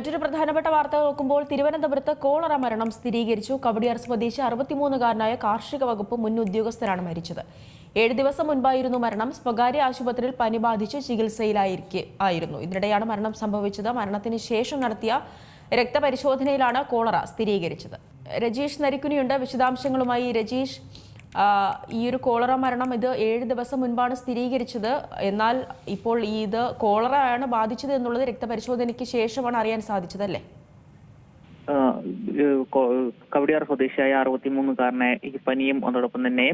മറ്റൊരു പ്രധാനപ്പെട്ട വാർത്ത നോക്കുമ്പോൾ തിരുവനന്തപുരത്ത് കോളറ മരണം സ്ഥിരീകരിച്ചു. കവടിയാർ സ്വദേശി അറുപത്തിമൂന്നുകാരനായ കാർഷിക വകുപ്പ് മുൻ ഉദ്യോഗസ്ഥരാണ് മരിച്ചത്. ഏഴ് ദിവസം മുൻപായിരുന്നു മരണം. സ്വകാര്യ ആശുപത്രിയിൽ പനി ബാധിച്ച് ചികിത്സയിലായിരിക്കെ ആയിരുന്നു. ഇതിനിടെയാണ് മരണം സംഭവിച്ചത്. മരണത്തിന് ശേഷം നടത്തിയ രക്തപരിശോധനയിലാണ് കോളറ സ്ഥിരീകരിച്ചത്. രജീഷ് നരിക്കുനിയുണ്ട്. വിശദാംശങ്ങളുമായി രജീഷ് ഈ ഒരു കോളറ മരണം ഇത് ഏഴ് ദിവസം മുൻപാണ് സ്ഥിരീകരിച്ചത്. എന്നാൽ ഇപ്പോൾ ഇത് കോളറ ആണ് ബാധിച്ചത് എന്നുള്ളത് രക്തപരിശോധനയ്ക്ക് ശേഷമാണ് അറിയാൻ സാധിച്ചത് അല്ലേ ആ, ഏഹ് കൊ- കവടിയാർ സ്വദേശിയായ അറുപത്തിമൂന്നുകാരനെ ഈ പനിയും അതോടൊപ്പം തന്നെ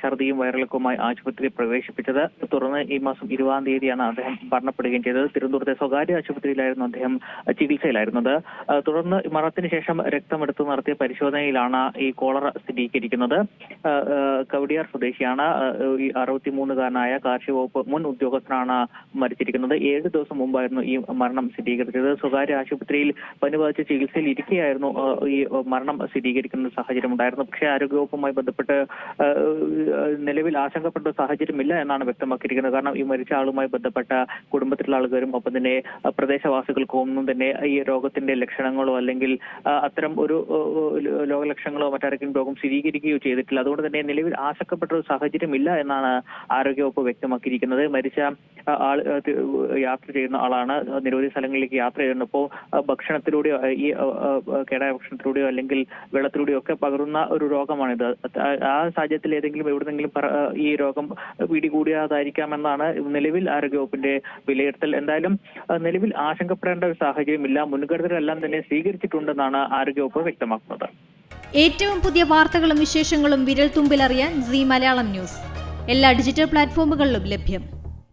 ഛർദിയും വയറിളക്കവുമായി ആശുപത്രിയിൽ പ്രവേശിപ്പിച്ചത്. തുടർന്ന് ഈ മാസം ഇരുപതാം തീയതിയാണ് അദ്ദേഹം മരണപ്പെടുകയും ചെയ്തത്. തിരുവനന്തപുരത്തെ സ്വകാര്യ ആശുപത്രിയിലായിരുന്നു അദ്ദേഹം ചികിത്സയിലായിരുന്നത്. തുടർന്ന് മരണത്തിന് ശേഷം രക്തമെടുത്ത് നടത്തിയ പരിശോധനയിലാണ് ഈ കോളറ സ്ഥിരീകരിക്കുന്നത്. കവടിയാർ സ്വദേശിയാണ്. ഈ അറുപത്തിമൂന്നുകാരനായ കാർഷിക വകുപ്പ് മുൻ ഉദ്യോഗസ്ഥനാണ് മരിച്ചിരിക്കുന്നത്. ഏഴ് ദിവസം മുമ്പായിരുന്നു ഈ മരണം സ്ഥിരീകരിച്ചത്. സ്വകാര്യ ആശുപത്രിയിൽ പനി ബാധിച്ച ചികിത്സയിൽ ഇരിക്കെയായിരുന്നു ആ, ഈ മരണം സ്ഥിരീകരിക്കുന്ന സാഹചര്യം ഉണ്ടായിരുന്നു പക്ഷേ ആരോഗ്യവകുപ്പുമായി ബന്ധപ്പെട്ട് നിലവിൽ ആശങ്കപ്പെട്ട സാഹചര്യമില്ല എന്നാണ് വ്യക്തമാക്കിയിരിക്കുന്നത്. കാരണം ഈ മരിച്ച ആളുമായി ബന്ധപ്പെട്ട കുടുംബത്തിലുള്ള ആളുകാരും ഒപ്പം തന്നെ പ്രദേശവാസികൾക്കും ഒന്നും തന്നെ ഈ രോഗത്തിന്റെ ലക്ഷണങ്ങളോ അല്ലെങ്കിൽ അത്തരം ഒരു ലോകലക്ഷണങ്ങളോ മറ്റാരെങ്കിലും രോഗം സ്ഥിരീകരിക്കുകയോ ചെയ്തിട്ടില്ല. അതുകൊണ്ട് തന്നെ നിലവിൽ ആശങ്കപ്പെട്ട ഒരു സാഹചര്യമില്ല എന്നാണ് ആരോഗ്യവകുപ്പ് വ്യക്തമാക്കിയിരിക്കുന്നത്. മരിച്ച ആൾ യാത്ര ചെയ്യുന്ന ആളാണ്. നിരവധി സ്ഥലങ്ങളിലേക്ക് യാത്ര ചെയ്യുന്നപ്പോൾ ഭക്ഷണത്തിലൂടെയോ ഈ ആ, ആ, കേടായ ഭക്ഷണത്തിലൂടെയോ അല്ലെങ്കിൽ വെള്ളത്തിലൂടെയോ ഒക്കെ പകരുന്ന ഒരു രോഗമാണിത്. ആ- ആ സാഹചര്യത്തിൽ ഏതെങ്കിലും എവിടെന്നെങ്കിലും ഈ രോഗം പിടികൂടിയതായിരിക്കാമെന്നാണ് നിലവിൽ ആരോഗ്യവകുപ്പിന്റെ വിലയിരുത്തൽ. എന്തായാലും നിലവിൽ ആശങ്കപ്പെടേണ്ട ഒരു സാഹചര്യമില്ല. മുൻകരുതലെല്ലാം തന്നെ സ്വീകരിച്ചിട്ടുണ്ടെന്നാണ് ആരോഗ്യവകുപ്പ് വ്യക്തമാക്കുന്നത്. ഏറ്റവും പുതിയ വാർത്തകളും വിശേഷങ്ങളും വിരൽ തുമ്പിലറിയാൻ സി മലയാളം ന്യൂസ്. എല്ലാ ഡിജിറ്റൽ പ്ലാറ്റ്ഫോമുകളിലും ലഭ്യം.